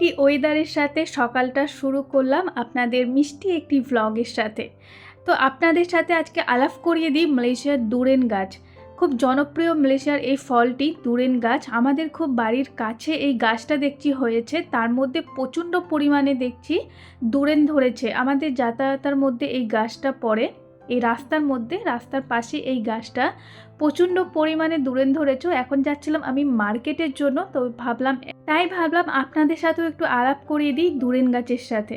একটি ওয়েদারের সাথে সকালটা শুরু করলাম আপনাদের মিষ্টি একটি ভ্লগের সাথে। তো আপনাদের সাথে আজকে আলাপ করিয়ে দিই মালয়েশিয়ার দুরেন গাছ। খুব জনপ্রিয় মালয়েশিয়ার এই ফলটি দুরেন গাছ। আমাদের খুব বাড়ির কাছে এই গাছটা দেখছি হয়েছে। তার মধ্যে প্রচণ্ড পরিমাণে দেখছি দুরেন ধরেছে। আমাদের যাতায়াতের মধ্যে এই গাছটা পড়ে। এই রাস্তার মধ্যে, রাস্তার পাশে এই গাছটা প্রচণ্ড পরিমাণে দুরেন ধরেছো। এখন যাচ্ছিলাম আমি মার্কেটের জন্য, তো ভাবলাম, তাই ভাবলাম আপনাদের সাথেও একটু আলাপ করিয়ে দিই দুরেন গাছের সাথে।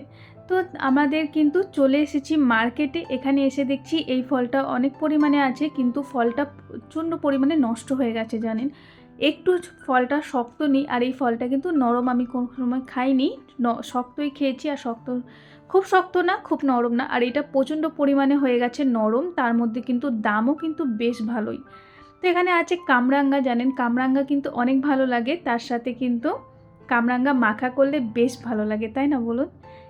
তো আমাদের কিন্তু চলে এসেছি মার্কেটে, এখানে এসে দেখছি এই ফলটা অনেক পরিমাণে আছে, কিন্তু ফলটা প্রচণ্ড পরিমাণে নষ্ট হয়ে গেছে, জানেন। একটু ফলটা শক্ত নেই, আর এই ফলটা কিন্তু নরম আমি কোনো সময় খাইনি শক্তই খেয়েছি আর শক্ত খুব শক্ত না, খুব নরম না। আর এটা প্রচণ্ড পরিমাণে হয়ে গেছে নরম, তার মধ্যে কিন্তু দামও কিন্তু বেশ ভালোই। তো এখানে আছে কামরাঙ্গা, জানেন? কামরাঙ্গা কিন্তু অনেক ভালো লাগে, তার সাথে কিন্তু কামরাঙ্গা মাখা করলে বেশ ভালো লাগে, তাই না বলুন?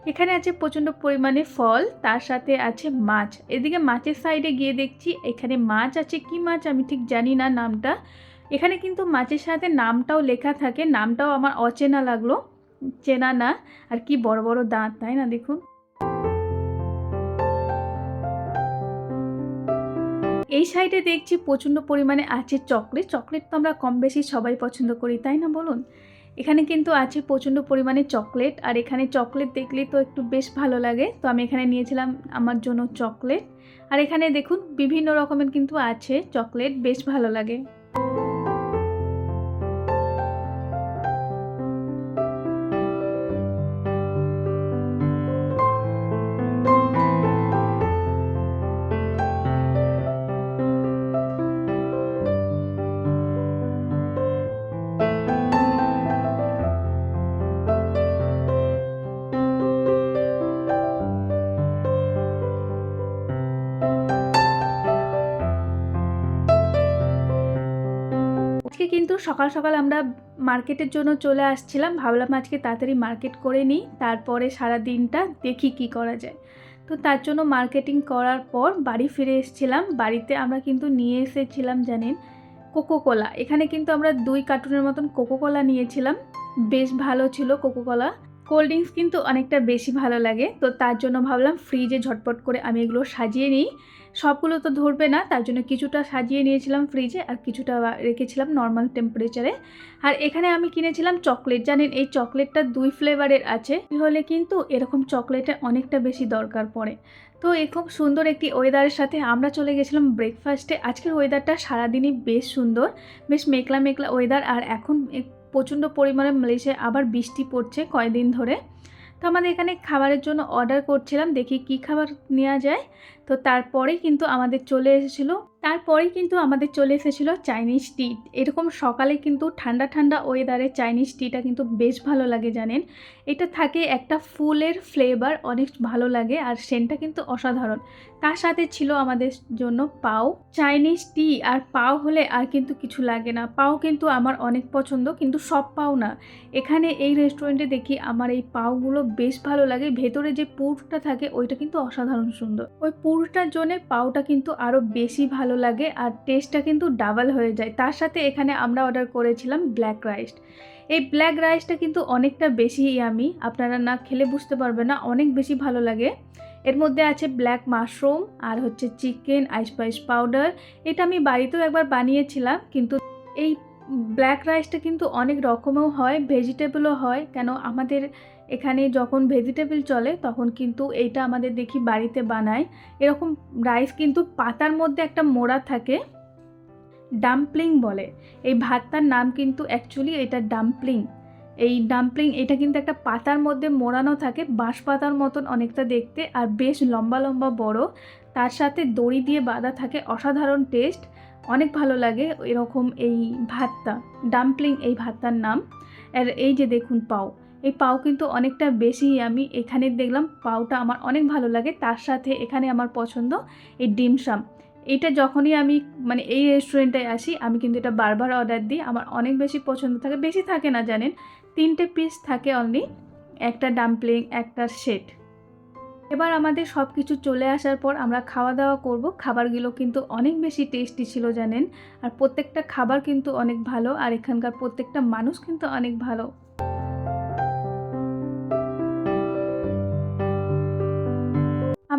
এখানে আছে প্রচণ্ড পরিমাণে ফল, তার সাথে আছে মাছ। এদিকে মাছের সাইডে গিয়ে দেখছি এখানে মাছ আছে। কি মাছ? আমি ঠিক জানি না নামটা। এখানে কিন্তু মাছের সাথে নামটাও লেখা থাকে। নামটাও আমার অচেনা লাগল। চেনা না। আর কি বড় বড় দাঁত, তাই না দেখুন? এই সাইডে দেখছি প্রচণ্ড পরিমাণে আছে চকলেট। চকলেট তো আমরা কম বেশি সবাই পছন্দ করি, তাই না বলুন? এখানে কিন্তু আছে প্রচণ্ড পরিমাণে চকলেট, আর এখানে চকলেট দেখলে তো একটু বেশ ভালো লাগে। তো আমি এখানে নিয়েছিলাম আমার জন্য চকলেট। আর এখানে দেখুন, বিভিন্ন রকমের কিন্তু আছে চকলেট, বেশ ভালো লাগে। আজকে কিন্তু সকাল সকাল আমরা মার্কেটের জন্য চলে আসছিলাম। ভাবলাম আজকে তাড়াতাড়ি মার্কেট করে নিই, তারপরে সারা দিনটা দেখি কি করা যায়। তো তার জন্য মার্কেটিং করার পর বাড়ি ফিরে এসেছিলাম। বাড়িতে আমরা কিন্তু নিয়ে এসেছিলাম, জানেন কোকোকোলা এখানে কিন্তু আমরা দুই কার্টুনের মতন কোকোকোলা নিয়েছিলাম। বেশ ভালো ছিল কোকো কোলা কোল্ড ড্রিঙ্কস কিন্তু অনেকটা বেশি ভালো লাগে। তো তার জন্য ভাবলাম ফ্রিজে ঝটপট করে আমি এগুলো সাজিয়ে নিই। সবগুলো তো ধরবে না, তার জন্য কিছুটা সাজিয়ে নিয়েছিলাম ফ্রিজে আর কিছুটা রেখেছিলাম নর্মাল টেম্পারেচারে আর এখানে আমি কিনেছিলাম চকলেট জানেন এই চকলেটটা দুই ফ্লেভারের আছে। হলে কিন্তু এরকম চকলেটের অনেকটা বেশি দরকার পড়ে। তো এই খুব সুন্দর একটি ওয়েদারের সাথে আমরা চলে গেছিলাম ব্রেকফাস্টে আজকের ওয়েদারটা সারাদিনই বেশ সুন্দর, বেশ মেঘলা মেঘলা ওয়েদার আর এখন প্রচণ্ড পরিমাণে মালয়েশিয়ায় আবার বৃষ্টি পড়ছে কয়দিন ধরে। তো আমাদের এখানে খাবারের জন্য অর্ডার করছিলাম, দেখি কি খাবার নেওয়া যায়। তো তারপরেই কিন্তু আমাদের চলে এসেছিল তারপরেই কিন্তু আমাদের চলে এসেছিল চাইনিজ টি এরকম সকালে কিন্তু ঠান্ডা ঠান্ডা ওয়েদারে চাইনিজ টিটা কিন্তু বেশ ভালো লাগে, জানেন? এটা থাকে একটা ফুলের ফ্লেভার অনেক ভালো লাগে আর সেন্টটা কিন্তু অসাধারণ। তার সাথে ছিল আমাদের জন্য পাও। চাইনিজ টি আর পাও হলে আর কিন্তু কিছু লাগে না। পাও কিন্তু আমার অনেক পছন্দ, কিন্তু সব পাও না। এখানে এই রেস্টুরেন্টে দেখি আমার এই পাওগুলো বেশ ভালো লাগে। ভেতরে যে পুরটা থাকে, ওইটা কিন্তু অসাধারণ সুন্দর। ওই পুরটার জন্য পাওটা কিন্তু আরও বেশি ভালো লাগে আর টেস্টটা কিন্তু ডাবল হয়ে যায়। তার সাথে এখানে আমরা অর্ডার করেছিলাম ব্ল্যাক রাইস এই ব্ল্যাক রাইসটা কিন্তু অনেকটা বেশি আমি আপনারা না খেলে বুঝতে পারবেন না, অনেক বেশি ভালো লাগে। এর মধ্যে আছে ব্ল্যাক মাশরুম আর হচ্ছে চিকেন আইসপাইস পাউডার এটা আমি বাড়িতেও একবার বানিয়েছিলাম, কিন্তু এই ব্ল্যাক রাইসটা কিন্তু অনেক রকমেও হয় ভেজিটেবলও হয়, কেন আমাদের এখানে যখন ভেজিটেবল চলে, তখন কিন্তু এইটা আমাদের দেখি বাড়িতে বানায়। এরকম রাইস কিন্তু পাতার মধ্যে একটা মোড়া থাকে ডাম্পলিং বলে। এই ভাতটার নাম কিন্তু অ্যাকচুয়ালি এটা ডাম্পলিং এই ডাম্পলিং এটা কিন্তু একটা পাতার মধ্যে মোড়ানো থাকে বাঁশ পাতার মতন অনেকটা দেখতে, আর বেশ লম্বা লম্বা বড়। তার সাথে দড়ি দিয়ে বাঁধা থাকে, অসাধারণ টেস্ট অনেক ভালো লাগে এরকম এই ভাতটা ডাম্পলিং এই ভাতটার নাম। আর এই যে দেখুন, পাও। এই পাও কিন্তু অনেকটা বেশি আমি এখানে দেখলাম। পাওটা আমার অনেক ভালো লাগে। তার সাথে এখানে আমার পছন্দ এই ডিমসাম এটা যখনই আমি মানে এই রেস্টুরেন্টে আসি, আমি কিন্তু এটা বারবার অর্ডার দিই। আমার অনেক বেশি পছন্দ থাকে। বেশি থাকে না জানেন? তিনটে পিস থাকে অনলি একটা ডাম্পলিং একটা সেট এবার আমাদের সব কিছু চলে আসার পর আমরা খাওয়া দাওয়া করব। খাবারগুলো কিন্তু অনেক বেশি টেস্টি ছিল জানেন? আর প্রত্যেকটা খাবার কিন্তু অনেক ভালো। আর এখানকার প্রত্যেকটা মানুষ কিন্তু অনেক ভালো।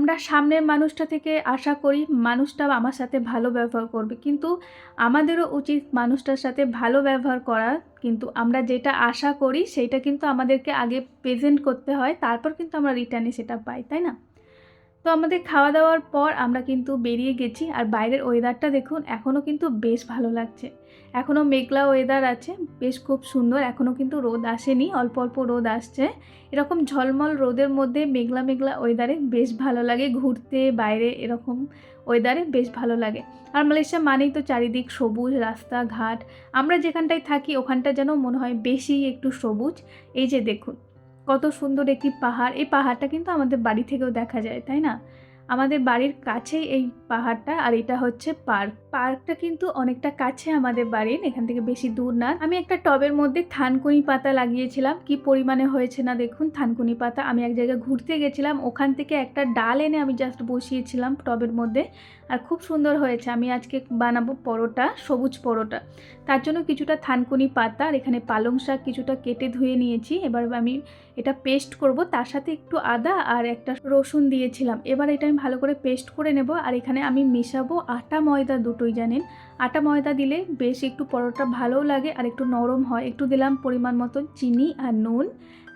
আমরা সামনের মানুষটা থেকে আশা করি মানুষটা আমার সাথে ভালো ব্যবহার করবে। কিন্তু আমাদেরও উচিত মানুষটার সাথে ভালো ব্যবহার করা। কিন্তু আমরা যেটা আশা করি সেইটা কিন্তু আমাদেরকে আগে প্রেজেন্ট করতে হয়। তারপর কিন্তু আমরা রিটার্নে সেটা পাই, তাই না? তো আমাদের খাওয়া দাওয়ার পর আমরা কিন্তু বেরিয়ে গেছি আর বাইরের ওয়েদারটা দেখুন এখনও কিন্তু বেশ ভালো লাগছে। এখনও মেঘলা ওয়েদার আছে, বেশ খুব সুন্দর এখনও কিন্তু রোদ আসেনি, অল্প অল্প রোদ আসছে। এরকম ঝলমল রোদের মধ্যে মেঘলা মেঘলা ওয়েদারে বেশ ভালো লাগে, ঘুরতে, বাইরে এরকম ওয়েদারে বেশ ভালো লাগে। আর মালয়েশিয়া মানেই তো চারিদিক সবুজ, রাস্তাঘাট। আমরা যেখানটায় থাকি, ওখানটা যেন মনে হয় বেশি একটু সবুজ। এই যে দেখুন কত সুন্দর একটি পাহাড়। এই পাহাড়টা কিন্তু আমাদের বাড়ি থেকেও দেখা যায়, তাই না? আমাদের বাড়ির কাছেই এই পাহাড়টা, আর এটা হচ্ছে পার্ক। পার্কটা কিন্তু অনেকটা কাছে আমাদের বাড়ির, এখান থেকে বেশি দূর না। আমি একটা টবের মধ্যে থানকুনি পাতা লাগিয়েছিলাম। কি পরিমাণে হয়েছে না দেখুন, থানকুনি পাতা। আমি এক জায়গায় ঘুরতে গেছিলাম, ওখান থেকে একটা ডাল এনে আমি জাস্ট বসিয়েছিলাম টবের মধ্যে। আর খুব সুন্দর হয়েছে। আমি আজকে বানাবো পরোটা, সবুজ পরোটা। তার জন্য কিছুটা থানকুনি পাতা আর এখানে পালং শাক কিছুটা কেটে ধুয়ে নিয়েছি। এবার আমি এটা পেস্ট করব। তার সাথে একটু আদা আর একটা রসুন দিয়েছিলাম। এবার এটা আমি ভালো করে পেস্ট করে নেব। আর এখানে আমি মেশাবো আটা ময়দা দুটোই, জানেন? আটা ময়দা দিলে বেশ একটু পরোটা ভালোও লাগে আর একটু নরম হয়। একটু দিলাম পরিমাণ মতো চিনি আর নুন।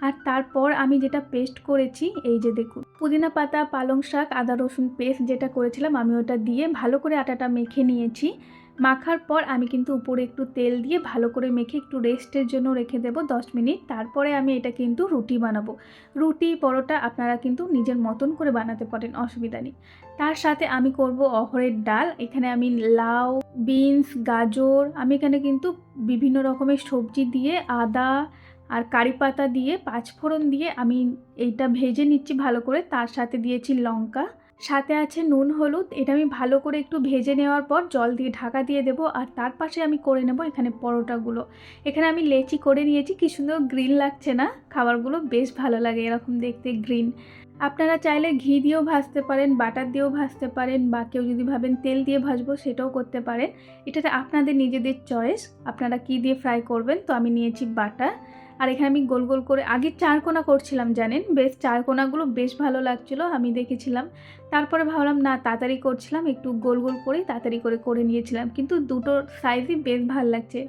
আর তারপর আমি যেটা পেস্ট করেছি, এই যে দেখুন, পুদিনা পাতা, পালং শাক, আদা রসুন পেস্ট যেটা করেছিলাম, আমি ওটা দিয়ে ভালো করে আটাটা মেখে নিয়েছি। মাখার পর আমি কিন্তু উপরে একটু তেল দিয়ে ভালো করে মেখে একটু রেস্টের জন্য রেখে দেবো দশ মিনিট। তারপরে আমি এটা কিন্তু রুটি বানাবো। রুটি, পরোটা আপনারা কিন্তু নিজের মতন করে বানাতে পারেন, অসুবিধা নেই। তার সাথে আমি করব অহরের ডাল। এখানে আমি লাউ, বিনস, গাজর, আমি এখানে কিন্তু বিভিন্ন রকমের সবজি দিয়ে আদা আর কারি পাতা দিয়ে পাঁচফোড়ন দিয়ে আমি এইটা ভেজে নিচ্ছি ভালো করে। তার সাথে দিয়েছি লঙ্কা। সাথে আছে নুন, হলুদ। এটা আমি ভালো করে একটু ভেজে নেওয়ার পর জল দিয়ে ঢাকা দিয়ে দেবো। আর তার পাশে আমি করে নেব এখানে পরোটাগুলো। এখানে আমি লেচি করে নিয়েছি। কি সুন্দর গ্রিন লাগছে না? খাবারগুলো বেশ ভালো লাগে এরকম দেখতে গ্রিন। আপনারা চাইলে ঘি দিয়েও ভাজতে পারেন, বাটার দিয়েও ভাজতে পারেন, বা কেউ যদি ভাবেন তেল দিয়ে ভাজবো সেটাও করতে পারেন। এটাতে আপনাদের নিজেদের চয়েস। আপনারা কি দিয়ে ফ্রাই করবেন? তো আমি নিয়েছি বাটার। আর এখানে আমি গোল গোল করে, আগে চারকোনা করছিলাম, জানেন? বেশ চারকোনাগুলো বেশ ভালো লাগছিল, আমি দেখেছিলাম। তারপরে ভাবলাম, না, তাড়াতাড়ি করছিলাম, একটু গোল গোল করেই তাড়াতাড়ি করে করে নিয়েছিলাম। কিন্তু দুটোর সাইজই বেশ ভালো লাগছে।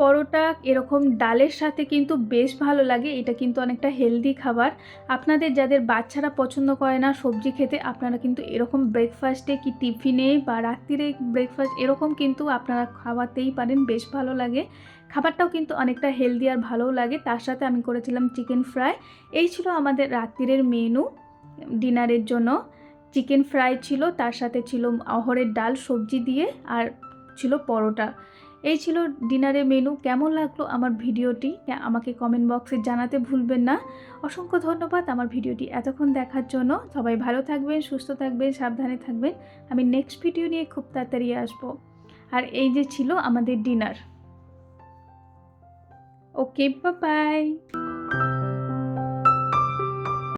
পরোটা এরকম ডালের সাথে কিন্তু বেশ ভালো লাগে। এটা কিন্তু অনেকটা হেলদি খাবার। আপনাদের যাদের বাচ্চারা পছন্দ করে না সবজি খেতে, আপনারা কিন্তু এরকম ব্রেকফাস্টে কি টিফিনে বা রাত্রিরে ব্রেকফাস্ট এরকম কিন্তু আপনারা খাওয়াতেই পারেন, বেশ ভালো লাগে। খাবারটাও কিন্তু অনেকটা হেলদি আর ভালোও লাগে। তার সাথে আমি করেছিলাম চিকেন ফ্রাই এই ছিল আমাদের রাত্রিরের মেনু ডিনারের জন্য। চিকেন ফ্রাই ছিল, তার সাথে ছিল অহরের ডাল সবজি দিয়ে, আর ছিল পরোটা। এই ছিল ডিনারের মেনু। কেমন লাগল আমার ভিডিওটি? আমাকে কমেন্ট বক্সে জানাতে ভুলবেন না। অসংখ্য ধন্যবাদ আমার ভিডিওটি এতক্ষণ দেখার জন্য। সবাই ভালো থাকবেন, সুস্থ থাকবেন, সাবধানে থাকবেন। আমি নেক্সট ভিডিও নিয়ে খুব তাড়াতাড়ি আসব। আর এই যে ছিল আমাদের ডিনার ওকে বাই